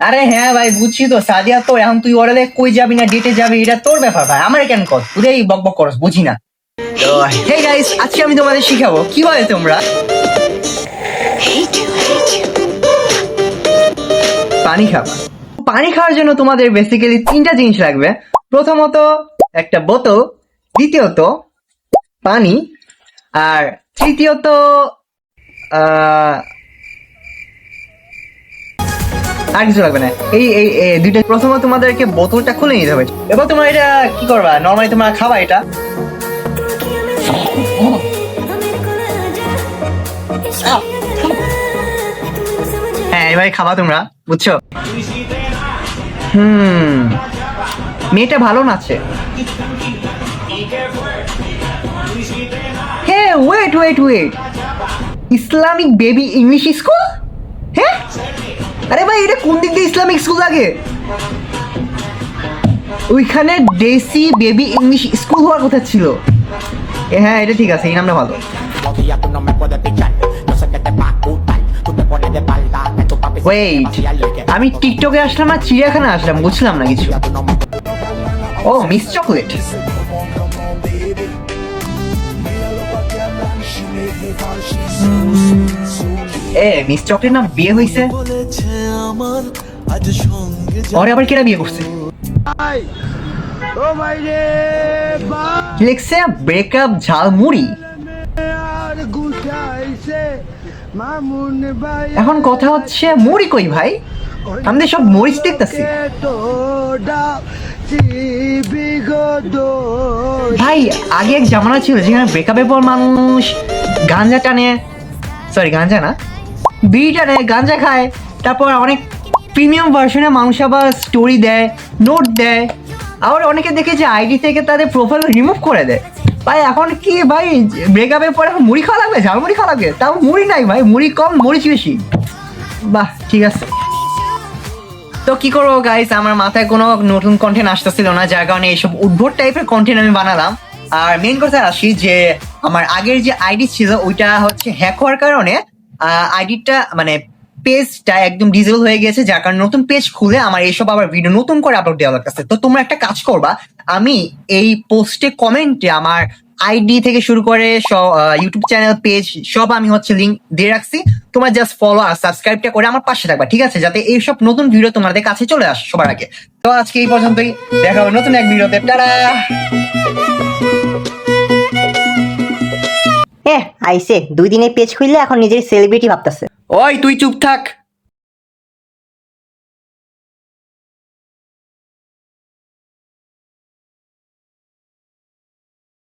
আরে হ্যাঁ ভাই বুঝছি তো। সাদিয়া তো এখন তুই ওরা কই যাবি না ডেটে যাবি এটা তোর ব্যাপার ভাই। আমার কেন কর তুই বক বক করস বুঝি না। তো হে গাইস আজকে আমি তোমাদের শিখাবো কীভাবে তোমরা? পানি খাবা পানি খাওয়ার জন্য তোমাদের বেসিক্যালি তিনটা জিনিস লাগবে। প্রথমত একটা বোতল দ্বিতীয়ত পানি আর তৃতীয়ত আহ, আর কিছু লাগবে না। এই এই দুইটা প্রথমত তোমাদেরকে বোতলটা খুলে নিতে হবে। এবার তোমরা এটা কি করবা? নর্মালি তোমরা খাবা এটা। হ্যাঁ এবারে খাবা তোমরা, বুঝছ? হুম। মেয়েটা ভালো নাচে। হ্যাঁ wait wait wait Islamic baby English school? আরে ভাই, এটা কোন দিক দিয়ে ইসলামিক স্কুল লাগে? ওইখানে ডেসি বেবি ইংলিশ স্কুল হওয়ার কথা ছিল। হ্যাঁ এটা ঠিক আছে, এই নামটা ভালো। আমি টিকটকে আসলাম আর চিড়িয়াখানা আসলাম, বুঝলাম না কিছু। ও, মিস চকলেট। এ মিস চকলেট না বিয়ে হইছে? ওরে আবার কেরা বিয়ে করছে? লিখছে ব্রেকআপ ঝালমুড়ি। এখন কথা হচ্ছে, মুড়ি কই ভাই? আমাদের সব মরিচ দেখতেছি। ভাই, আগে এক জামানা ছিল যেখানে ব্রেকআপের পর মানুষ গাঞ্জা টানে। সরি গাঞ্জা না। বিড়ি টানে গাঞ্জা খায়। তারপর অনেক প্রিমিয়াম ভার্সনে মানুষ আবার স্টোরি দেয় নোট দেয়। আবার অনেকে দেখে যে আইডি থেকে তাদের প্রোফাইল রিমুভ করে দেয়। ভাই, এখন কি ভাই ব্রেকআপের পর এখন মুড়ি খাওয়া লাগবে? ঝালমুড়ি খাওয়া লাগবে? তাও মুড়ি নাই ভাই, মুড়ি কম, মরিচ বেশি। বাহ, ঠিক আছে। তো কি করব গাইস আমার মাথায় কোনো নতুন কন্টেন্ট আসতেছিল না, যার কারণে এইসব উদ্ভট টাইপের কন্টেন্ট আমি বানালাম। আর মেন কথা আসি যে, আমার আগের যে আইডি ছিল, ওইটা হচ্ছে হ্যাক হওয়ার কারণে আইডিটা মানে পেজটা একদম ডিজেবল হয়ে গেছে, যার কারণে নতুন পেজ খুলে আমার এইসব আবার ভিডিও নতুন করে আপলোড দেওয়া লাগতেছে। তো তোমরা একটা কাজ করবা, আমি এই পোস্টে কমেন্টে আমার আইডি থেকে শুরু করে ইউটিউব চ্যানেল পেজ সব আমি হচ্ছে লিঙ্ক দিয়ে রাখছি। তোমরা জাস্ট ফলো আর সাবস্ক্রাইবটা করে আমার পাশে থাকবা, ঠিক আছে? যাতে এইসব নতুন ভিডিও তোমাদের কাছে চলে আসে সবার আগে। তো আজকে এই পর্যন্তই, দেখা হবে নতুন এক ভিডিওতে টাটা! আইসে দুই দিনে পেজ খুললে এখন নিজের সেলিব্রিটি ভাবতেছে। ওই তুই চুপ থাক।